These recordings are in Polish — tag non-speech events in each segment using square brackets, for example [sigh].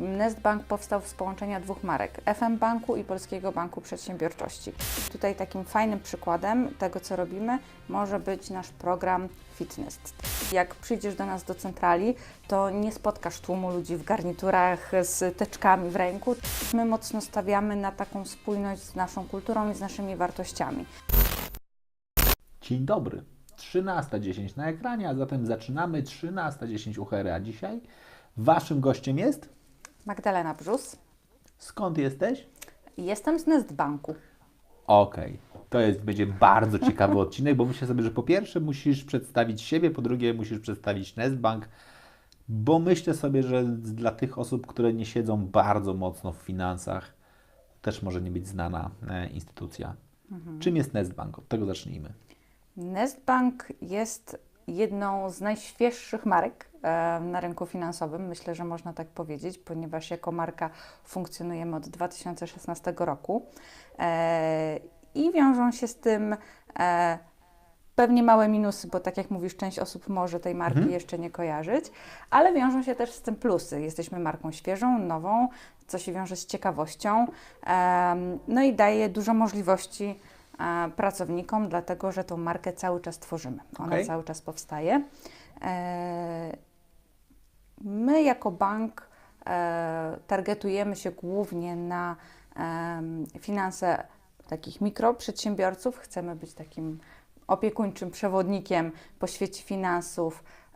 Nest Bank powstał z połączenia dwóch marek, FM Banku i Polskiego Banku Przedsiębiorczości. Tutaj takim fajnym przykładem tego, co robimy, może być nasz program Fitness. Jak przyjdziesz do nas do centrali, to nie spotkasz tłumu ludzi w garniturach z teczkami w ręku. My mocno stawiamy na taką spójność z naszą kulturą i z naszymi wartościami. Dzień dobry. 13.10 na ekranie, a zatem zaczynamy 13.10 UHR. A dzisiaj waszym gościem jest? Magdalena Brzus. Skąd jesteś? Jestem z Nest Banku. Okej, to jest, będzie bardzo ciekawy [laughs] odcinek, bo myślę sobie, że po pierwsze musisz przedstawić siebie, po drugie musisz przedstawić Nestbank, bo myślę sobie, że dla tych osób, które nie siedzą bardzo mocno w finansach, też może nie być znana e, instytucja. Czym jest Nestbank? Od tego zacznijmy. Nestbank jest jedną z najświeższych marek na rynku finansowym, myślę, że można tak powiedzieć, ponieważ jako marka funkcjonujemy od 2016 roku e, i wiążą się z tym e, pewnie małe minusy, bo tak jak mówisz, część osób może tej marki Mhm. jeszcze nie kojarzyć, ale wiążą się też z tym plusy. Jesteśmy marką świeżą, nową, co się wiąże z ciekawością, no i daje dużo możliwości pracownikom, dlatego że tą markę cały czas tworzymy. Ona Okej. cały czas powstaje. E, My jako bank e, targetujemy się głównie na em, finanse takich mikroprzedsiębiorców. Chcemy być takim opiekuńczym przewodnikiem po świecie finansów e,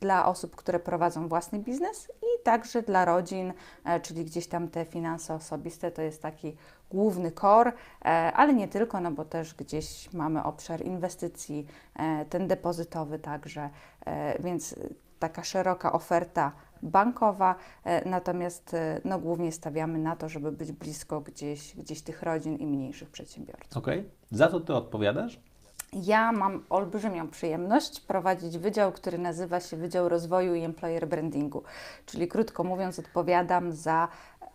dla osób, które prowadzą własny biznes i także dla rodzin, e, czyli gdzieś tam te finanse osobiste to jest taki główny core, e, ale nie tylko, no bo też gdzieś mamy obszar inwestycji, e, ten depozytowy także, e, więc taka szeroka oferta bankowa, e, natomiast e, no, głównie stawiamy na to, żeby być blisko gdzieś, gdzieś tych rodzin i mniejszych przedsiębiorców. Okej. Za to ty odpowiadasz? Ja mam olbrzymią przyjemność prowadzić wydział, który nazywa się Wydział Rozwoju i Employer Brandingu, czyli krótko mówiąc odpowiadam za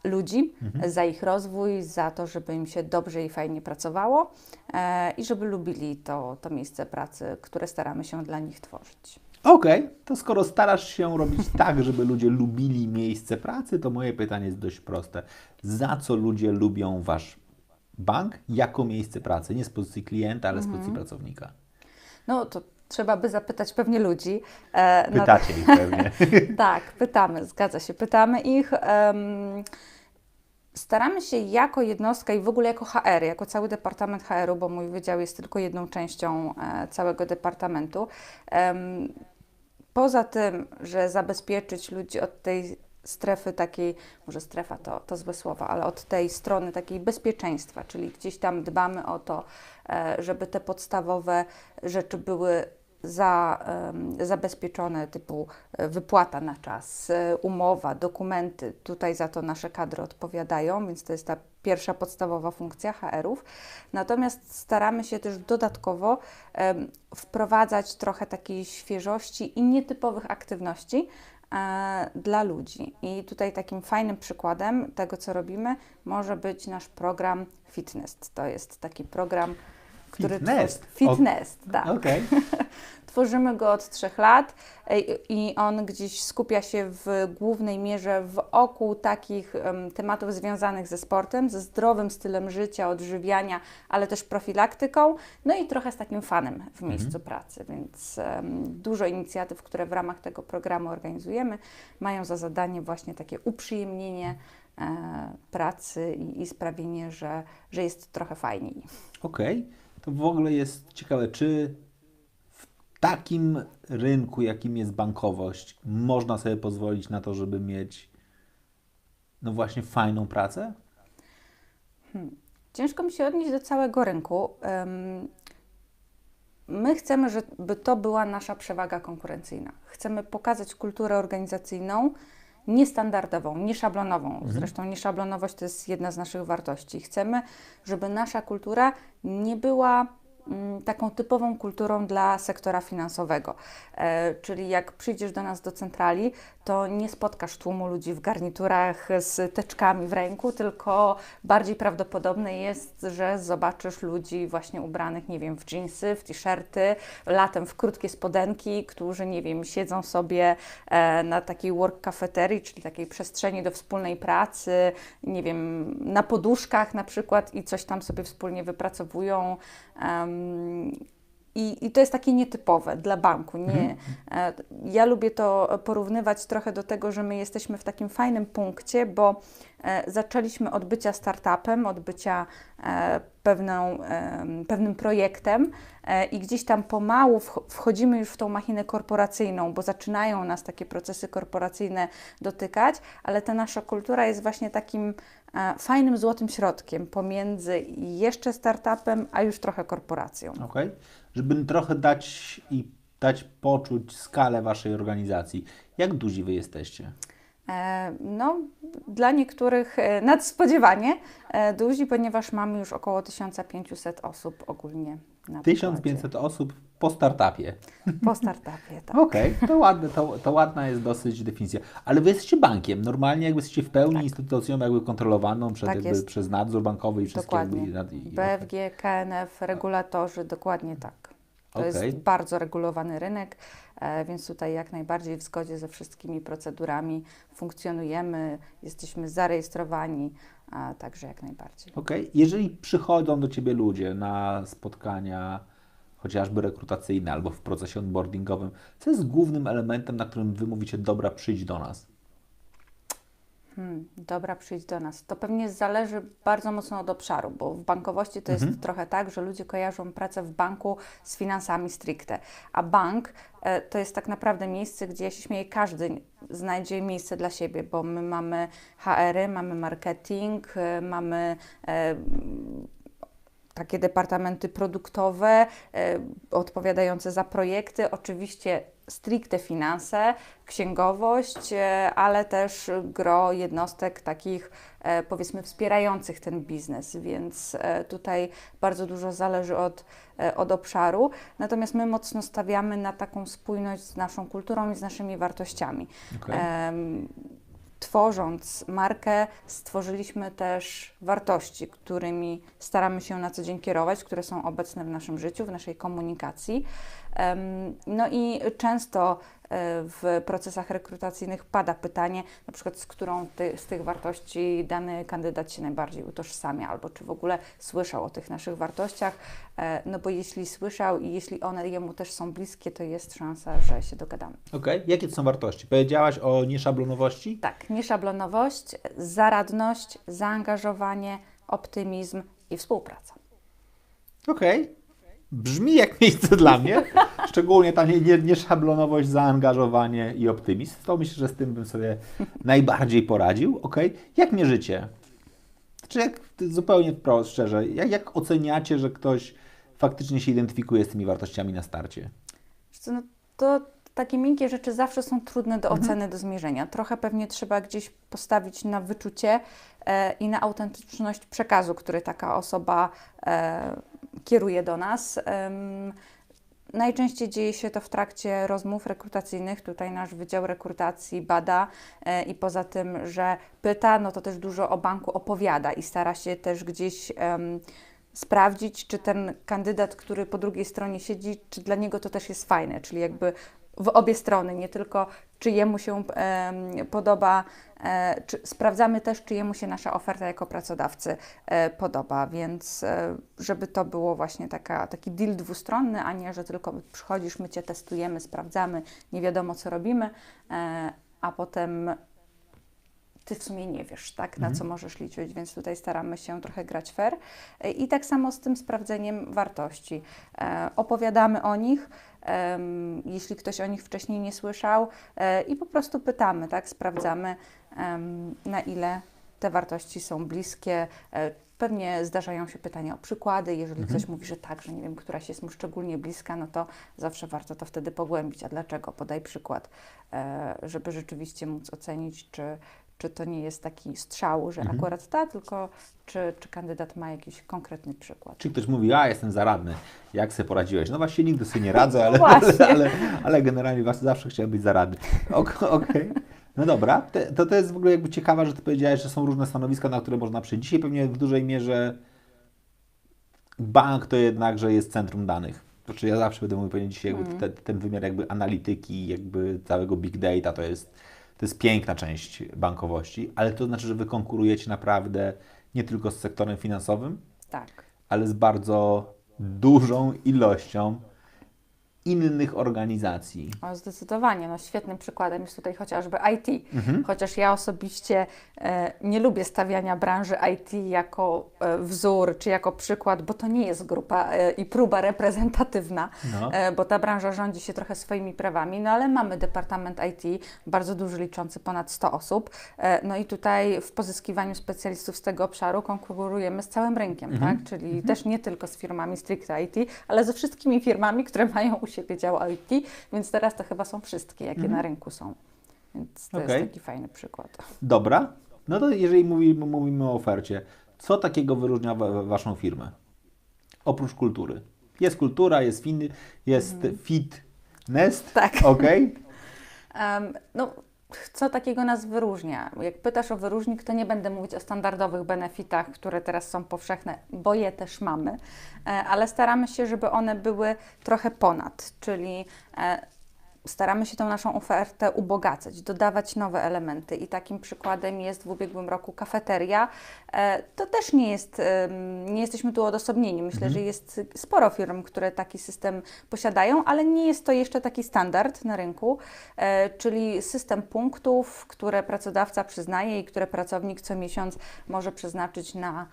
ludzi, za ich rozwój, za to, żeby im się dobrze i fajnie pracowało e, i żeby lubili to, to miejsce pracy, które staramy się dla nich tworzyć. Okej, to skoro starasz się robić [laughs] tak, żeby ludzie lubili miejsce pracy, to moje pytanie jest dość proste. Za co ludzie lubią wasz bank jako miejsce pracy? Nie z pozycji klienta, ale z pozycji pracownika. No to trzeba by zapytać pewnie ludzi. e, Pytacie ich pewnie. [laughs] Tak, pytamy, zgadza się, pytamy ich. em, staramy się jako jednostka i w ogóle jako HR, jako cały departament HR-u, bo mój wydział jest tylko jedną częścią e, całego departamentu. poza tym, że zabezpieczyć ludzi od tej strefy takiej, może strefa to, to złe słowa, ale od tej strony takiej bezpieczeństwa, czyli gdzieś tam dbamy o to, e, żeby te podstawowe rzeczy były za, zabezpieczone, typu e, wypłata na czas, e, umowa, dokumenty. Tutaj za to nasze kadry odpowiadają, więc to jest ta pierwsza podstawowa funkcja HR-ów. Natomiast staramy się też dodatkowo wprowadzać trochę takiej świeżości i nietypowych aktywności dla ludzi. I tutaj takim fajnym przykładem tego, co robimy, może być nasz program Fitness. To jest taki program, który Fitness? tworzy- Fitness, tak. Okej. [laughs] Tworzymy go od trzech lat e, i on gdzieś skupia się w głównej mierze wokół takich em, tematów związanych ze sportem, ze zdrowym stylem życia, odżywiania, ale też profilaktyką, no i trochę z takim fanem w miejscu pracy. Więc dużo inicjatyw, które w ramach tego programu organizujemy, mają za zadanie właśnie takie uprzyjemnienie e, pracy i, sprawienie, że, że jest trochę fajniej. Okej. To w ogóle jest ciekawe, czy takim rynku, jakim jest bankowość, można sobie pozwolić na to, żeby mieć no właśnie fajną pracę? Ciężko mi się odnieść do całego rynku. My chcemy, żeby to była nasza przewaga konkurencyjna. Chcemy pokazać kulturę organizacyjną niestandardową, nieszablonową. Zresztą nieszablonowość to jest jedna z naszych wartości. Chcemy, żeby nasza kultura nie była taką typową kulturą dla sektora finansowego. E, czyli jak przyjdziesz do nas do centrali, to nie spotkasz tłumu ludzi w garniturach z teczkami w ręku, tylko bardziej prawdopodobne jest, że zobaczysz ludzi właśnie ubranych, nie wiem, w dżinsy, w t-shirty, latem w krótkie spodenki, którzy, nie wiem, siedzą sobie e, na takiej work cafeterii, czyli takiej przestrzeni do wspólnej pracy, nie wiem, na poduszkach na przykład i coś tam sobie wspólnie wypracowują. I, I, to jest takie nietypowe dla banku. Nie, mhm. E, ja lubię to porównywać trochę do tego, że my jesteśmy w takim fajnym punkcie, bo e, zaczęliśmy od bycia startupem, od bycia e, pewną, pewnym projektem i gdzieś tam pomału wchodzimy już w tą machinę korporacyjną, bo zaczynają nas takie procesy korporacyjne dotykać, ale ta nasza kultura jest właśnie takim fajnym złotym środkiem pomiędzy jeszcze startupem, a już trochę korporacją. Okej. Okay żeby trochę dać i dać poczuć skalę Waszej organizacji. Jak duzi Wy jesteście? E, no, dla niektórych e, nadspodziewanie e, duzi, ponieważ mamy już około 1500 osób ogólnie. Na 1500 osób po startupie. Po startupie, tak. Okej, okay, to, ładne, to, to ładna jest dosyć definicja. Ale Wy jesteście bankiem, normalnie jakby jesteście w pełni tak. instytucją jakby kontrolowaną przez, tak jakby, przez nadzór bankowy i wszystkie dokładnie. Jakby, i, BFG, KNF, regulatorzy, dokładnie tak. To okay. jest bardzo regulowany rynek, e, więc tutaj jak najbardziej w zgodzie ze wszystkimi procedurami funkcjonujemy, jesteśmy zarejestrowani, także jak najbardziej. Okej, okay. jeżeli przychodzą do Ciebie ludzie na spotkania chociażby rekrutacyjne albo w procesie onboardingowym, co jest głównym elementem, na którym Wy mówicie, dobra, przyjdź do nas? Hmm, dobra, przyjdź do nas. To pewnie zależy bardzo mocno od obszaru, bo w bankowości to mhm. jest trochę tak, że ludzie kojarzą pracę w banku z finansami stricte, a bank e, to jest tak naprawdę miejsce, gdzie ja się śmieję, każdy znajdzie miejsce dla siebie, bo my mamy HR-y, mamy marketing, e, mamy e, takie departamenty produktowe e, odpowiadające za projekty, oczywiście stricte finanse, księgowość, e, ale też gro jednostek takich e, powiedzmy wspierających ten biznes, więc tutaj bardzo dużo zależy od, od obszaru. Natomiast my mocno stawiamy na taką spójność z naszą kulturą i z naszymi wartościami. Okay tworząc markę, stworzyliśmy też wartości, którymi staramy się na co dzień kierować, które są obecne w naszym życiu, w naszej komunikacji. No i często w procesach rekrutacyjnych pada pytanie, na przykład z którą ty, z tych wartości dany kandydat się najbardziej utożsamia, albo czy w ogóle słyszał o tych naszych wartościach, e, no bo jeśli słyszał i jeśli one jemu też są bliskie, to jest szansa, że się dogadamy. Okej, okay. jakie to są wartości? Powiedziałaś o nieszablonowości? Tak, nieszablonowość, zaradność, zaangażowanie, optymizm i współpraca. Okej. Okay. Brzmi jak miejsce dla mnie, [laughs] szczególnie ta nieszablonowość, nie, nie zaangażowanie i optymizm. To myślę, że z tym bym sobie najbardziej poradził. Ok? Jak mierzycie? Czy jak zupełnie wprost, szczerze, jak, jak oceniacie, że ktoś faktycznie się identyfikuje z tymi wartościami na starcie? No to takie miękkie rzeczy zawsze są trudne do mhm. oceny, mhm. do zmierzenia. Trochę pewnie trzeba gdzieś postawić na wyczucie e, i na autentyczność przekazu, który taka osoba e, kieruje do nas. Najczęściej dzieje się to w trakcie rozmów rekrutacyjnych. Tutaj nasz Wydział Rekrutacji bada e, i poza tym, że pyta, no to też dużo o banku opowiada i stara się też gdzieś sprawdzić, czy ten kandydat, który po drugiej stronie siedzi, czy dla niego to też jest fajne, czyli jakby w obie strony, nie tylko czy jemu się podoba, e, czy, sprawdzamy też, czy jemu się nasza oferta jako pracodawcy e, podoba, więc e, żeby to było właśnie taka, taki deal dwustronny, a nie, że tylko przychodzisz, my Cię testujemy, sprawdzamy, nie wiadomo co robimy, a potem ty w sumie nie wiesz, tak, na mhm. co możesz liczyć, więc tutaj staramy się trochę grać fair. I tak samo z tym sprawdzeniem wartości. Opowiadamy o nich, jeśli ktoś o nich wcześniej nie słyszał e, i po prostu pytamy, tak, sprawdzamy, na ile te wartości są bliskie. E, pewnie zdarzają się pytania o przykłady. Jeżeli mhm. ktoś mówi, że tak, że nie wiem, któraś jest mu szczególnie bliska, no to zawsze warto to wtedy pogłębić. A dlaczego? Podaj przykład, e, żeby rzeczywiście móc ocenić, czy, czy to nie jest taki strzał, że mhm. akurat ta, tylko czy, czy kandydat ma jakiś konkretny przykład. Czy ktoś mówi, a jestem zaradny, jak sobie poradziłeś? No właśnie nigdy sobie nie [laughs] radzę, ale, ale, ale, ale, generalnie zawsze chciałem być zaradny. [laughs] Okej. Okay. No dobra, to to jest w ogóle jakby ciekawe, że Ty powiedziałeś, że są różne stanowiska, na które można przyjść. Dzisiaj pewnie w dużej mierze bank to jednakże jest centrum danych. Znaczy ja zawsze będę mówił pewnie dzisiaj jakby Mm. te, ten wymiar jakby analityki, jakby całego big data to jest, to jest piękna część bankowości, ale to znaczy, że Wy konkurujecie naprawdę nie tylko z sektorem finansowym, Tak. ale z bardzo dużą ilością innych organizacji. O, zdecydowanie. No, świetnym przykładem jest tutaj chociażby IT. Mhm. Chociaż ja osobiście e, nie lubię stawiania branży IT jako e, wzór czy jako przykład, bo to nie jest grupa e, i próba reprezentatywna, No. e, bo ta branża rządzi się trochę swoimi prawami, no ale mamy Departament IT, bardzo duży, liczący ponad 100 osób. E, no i tutaj w pozyskiwaniu specjalistów z tego obszaru konkurujemy z całym rynkiem, Mhm. tak? Czyli też nie tylko z firmami stricte IT, ale ze wszystkimi firmami, które mają u siebie dział IT, więc teraz to chyba są wszystkie, jakie na rynku są. Więc to Mhm. Okej. jest taki fajny przykład. Dobra. No to jeżeli mówimy, mówimy o ofercie, co takiego wyróżnia wa- Waszą firmę? Oprócz kultury. Jest kultura, jest fin, jest fitness, Tak. okej? [laughs] Em, no, co takiego nas wyróżnia? Jak pytasz o wyróżnik, to nie będę mówić o standardowych benefitach, które teraz są powszechne, bo je też mamy, e, ale staramy się, żeby one były trochę ponad, czyli e, staramy się tą naszą ofertę ubogacać, dodawać nowe elementy i takim przykładem jest w ubiegłym roku kafeteria. E, To też nie jest, nie jesteśmy tu odosobnieni. Myślę, że jest sporo firm, które taki system posiadają, ale nie jest to jeszcze taki standard na rynku, e, czyli system punktów, które pracodawca przyznaje i które pracownik co miesiąc może przeznaczyć na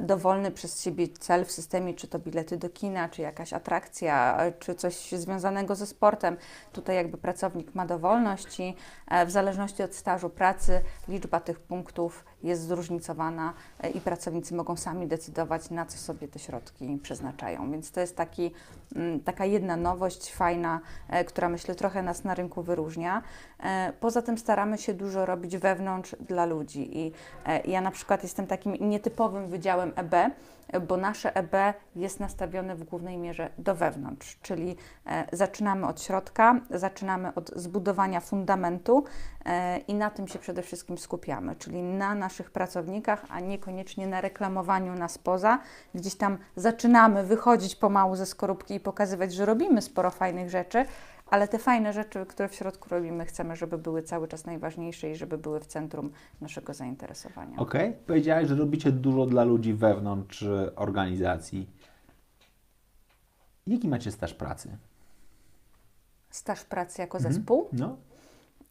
dowolny przez siebie cel w systemie, czy to bilety do kina, czy jakaś atrakcja, e, czy coś związanego ze sportem. Tutaj jakby pracownik ma dowolność i e, w zależności od stażu pracy liczba tych punktów jest zróżnicowana e, i pracownicy mogą sami decydować, na co sobie te środki przeznaczają. Więc to jest taki, mm, taka jedna nowość fajna, e, która myślę trochę nas na rynku wyróżnia. E, Poza tym staramy się dużo robić wewnątrz dla ludzi i ja na przykład jestem takim nietypowym wydziałem EB, bo nasze EB jest nastawione w głównej mierze do wewnątrz, czyli zaczynamy od środka, zaczynamy od zbudowania fundamentu i na tym się przede wszystkim skupiamy, czyli na naszych pracownikach, a niekoniecznie na reklamowaniu nas poza. Gdzieś tam zaczynamy wychodzić pomału ze skorupki i pokazywać, że robimy sporo fajnych rzeczy, ale te fajne rzeczy, które w środku robimy, chcemy, żeby były cały czas najważniejsze i żeby były w centrum naszego zainteresowania. Okej. Powiedziałeś, że robicie dużo dla ludzi wewnątrz e, organizacji. Jaki macie staż pracy? Staż pracy jako Mhm. zespół, No.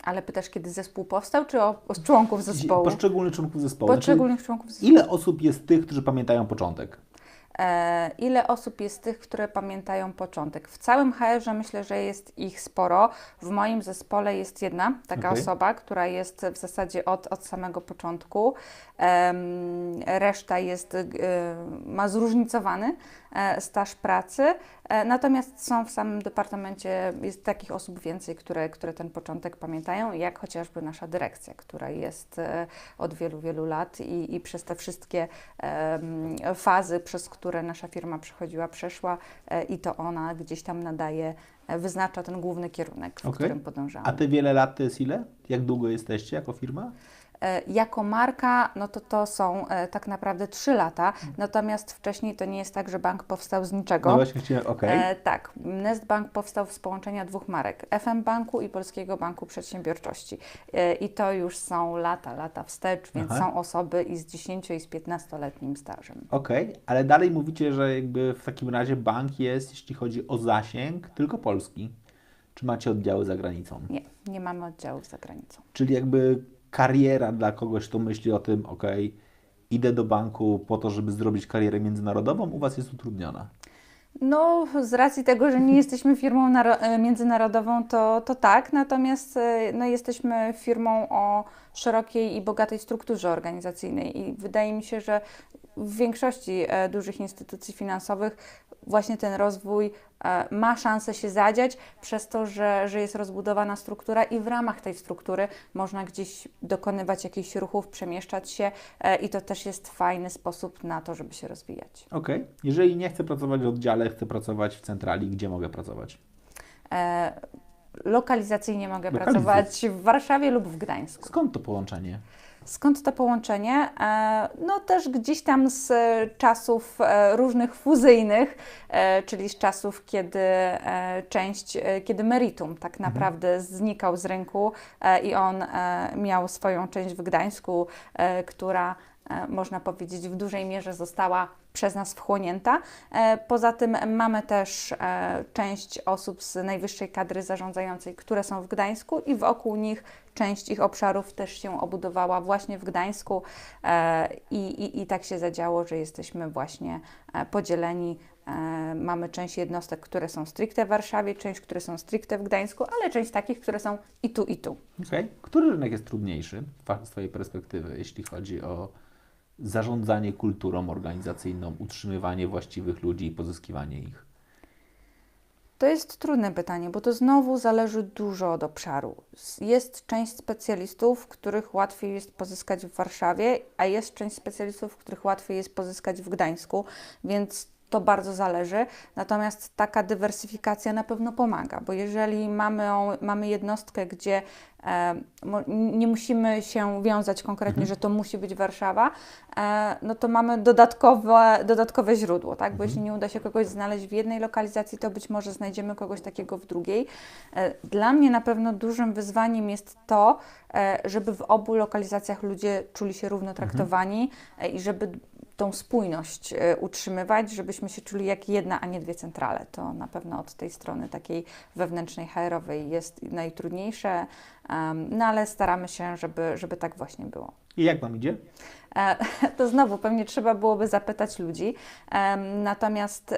Ale pytasz, kiedy zespół powstał, czy o, o członków zespołu? Poszczególnych członków zespołu. Znaczy, Poszczególnych członków zespołu. ile osób jest tych, którzy pamiętają początek? E, ile osób jest tych, które pamiętają początek? W całym HR-ze myślę, że jest ich sporo. W moim zespole jest jedna taka Okej. osoba, która jest w zasadzie od, od samego początku. Reszta jest, e, ma zróżnicowany e, staż pracy, natomiast są w samym departamencie, jest takich osób więcej, które, które ten początek pamiętają, jak chociażby nasza dyrekcja, która jest e, od wielu, wielu lat i, i przez te wszystkie fazy, przez które nasza firma przechodziła, przeszła e, i to ona gdzieś tam nadaje, e, wyznacza ten główny kierunek, w Okej. którym podążamy. A te wiele lat to jest ile? Jak długo jesteście jako firma? E, Jako marka, no to to są e, tak naprawdę trzy lata, natomiast wcześniej to nie jest tak, że bank powstał z niczego. No właśnie chciałem, okej. E, tak, Nest Bank powstał z połączenia dwóch marek, FM Banku i Polskiego Banku Przedsiębiorczości. I to już są lata, lata wstecz, więc Aha. są osoby i z 10 i z 15-letnim stażem. Okej, ale dalej mówicie, że jakby w takim razie bank jest, jeśli chodzi o zasięg, tylko polski. Czy macie oddziały za granicą? Nie, nie mamy oddziałów za granicą. Czyli jakby kariera dla kogoś, kto myśli o tym, okej, idę do banku po to, żeby zrobić karierę międzynarodową, u Was jest utrudniona. No, z racji tego, że nie jesteśmy firmą e, międzynarodową, to, to tak, natomiast e, no, jesteśmy firmą o szerokiej i bogatej strukturze organizacyjnej. I wydaje mi się, że w większości e, dużych instytucji finansowych właśnie ten rozwój ma szansę się zadziać przez to, że, że jest rozbudowana struktura i w ramach tej struktury można gdzieś dokonywać jakichś ruchów, przemieszczać się i to też jest fajny sposób na to, żeby się rozwijać. Okej, jeżeli nie chcę pracować w oddziale, chcę pracować w centrali, gdzie mogę pracować? E, lokalizacyjnie mogę Lokalizacyjnie. pracować w Warszawie lub w Gdańsku. Skąd to połączenie? Skąd to połączenie? E, No też gdzieś tam z czasów e, różnych fuzyjnych, e, czyli z czasów, kiedy część, kiedy Meritum tak naprawdę znikał z rynku i on miał swoją część w Gdańsku, która można powiedzieć w dużej mierze została przez nas wchłonięta. E, Poza tym mamy też e, część osób z najwyższej kadry zarządzającej, które są w Gdańsku i wokół nich część ich obszarów też się obudowała właśnie w Gdańsku e, i, i, i tak się zadziało, że jesteśmy właśnie e, podzieleni. E, Mamy część jednostek, które są stricte w Warszawie, część, które są stricte w Gdańsku, ale część takich, które są i tu, i tu. Okay. Który rynek jest trudniejszy z Twojej perspektywy, jeśli chodzi o zarządzanie kulturą organizacyjną, utrzymywanie właściwych ludzi i pozyskiwanie ich? To jest trudne pytanie, bo to znowu zależy dużo od obszaru. Jest część specjalistów, których łatwiej jest pozyskać w Warszawie, a jest część specjalistów, których łatwiej jest pozyskać w Gdańsku, więc to bardzo zależy. Natomiast taka dywersyfikacja na pewno pomaga, bo jeżeli mamy, mamy jednostkę, gdzie e, nie musimy się wiązać konkretnie, że to musi być Warszawa, e, no to mamy dodatkowe, dodatkowe źródło, tak? Bo jeśli nie uda się kogoś znaleźć w jednej lokalizacji, to być może znajdziemy kogoś takiego w drugiej. E, Dla mnie na pewno dużym wyzwaniem jest to, e, żeby w obu lokalizacjach ludzie czuli się równo traktowani e, i żeby tą spójność e, utrzymywać, żebyśmy się czuli jak jedna, a nie dwie centrale. To na pewno od tej strony takiej wewnętrznej, HR-owej jest najtrudniejsze, no ale staramy się, żeby, żeby tak właśnie było. I jak Wam idzie? E, [laughs] To znowu pewnie trzeba byłoby zapytać ludzi. Natomiast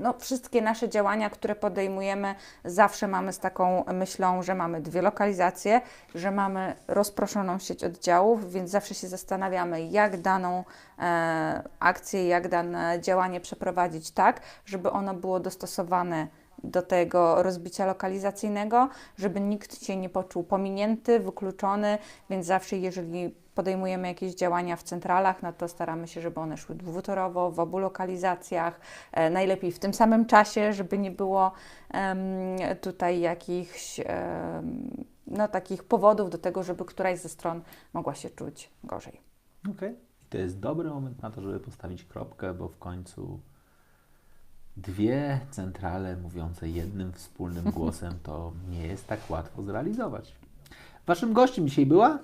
no, wszystkie nasze działania, które podejmujemy, zawsze mamy z taką myślą, że mamy dwie lokalizacje, że mamy rozproszoną sieć oddziałów, więc zawsze się zastanawiamy, jak daną e, akcję, jak dane działanie przeprowadzić tak, żeby ono było dostosowane do tego rozbicia lokalizacyjnego, żeby nikt się nie poczuł pominięty, wykluczony, więc zawsze jeżeli podejmujemy jakieś działania w centralach, no to staramy się, żeby one szły dwutorowo, w obu lokalizacjach, e, najlepiej w tym samym czasie, żeby nie było tutaj jakichś no, takich powodów do tego, żeby któraś ze stron mogła się czuć gorzej. Okay. I to jest dobry moment na to, żeby postawić kropkę, bo w końcu dwie centrale mówiące jednym wspólnym [laughs] głosem to nie jest tak łatwo zrealizować. Waszym gościem dzisiaj była?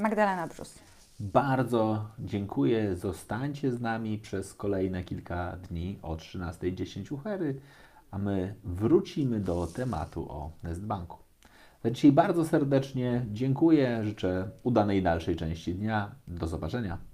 Magdalena Brzus. Bardzo dziękuję. Zostańcie z nami przez kolejne kilka dni o 13.10 u Hery, a my wrócimy do tematu o Nestbanku. Za dzisiaj bardzo serdecznie dziękuję. Życzę udanej dalszej części dnia. Do zobaczenia.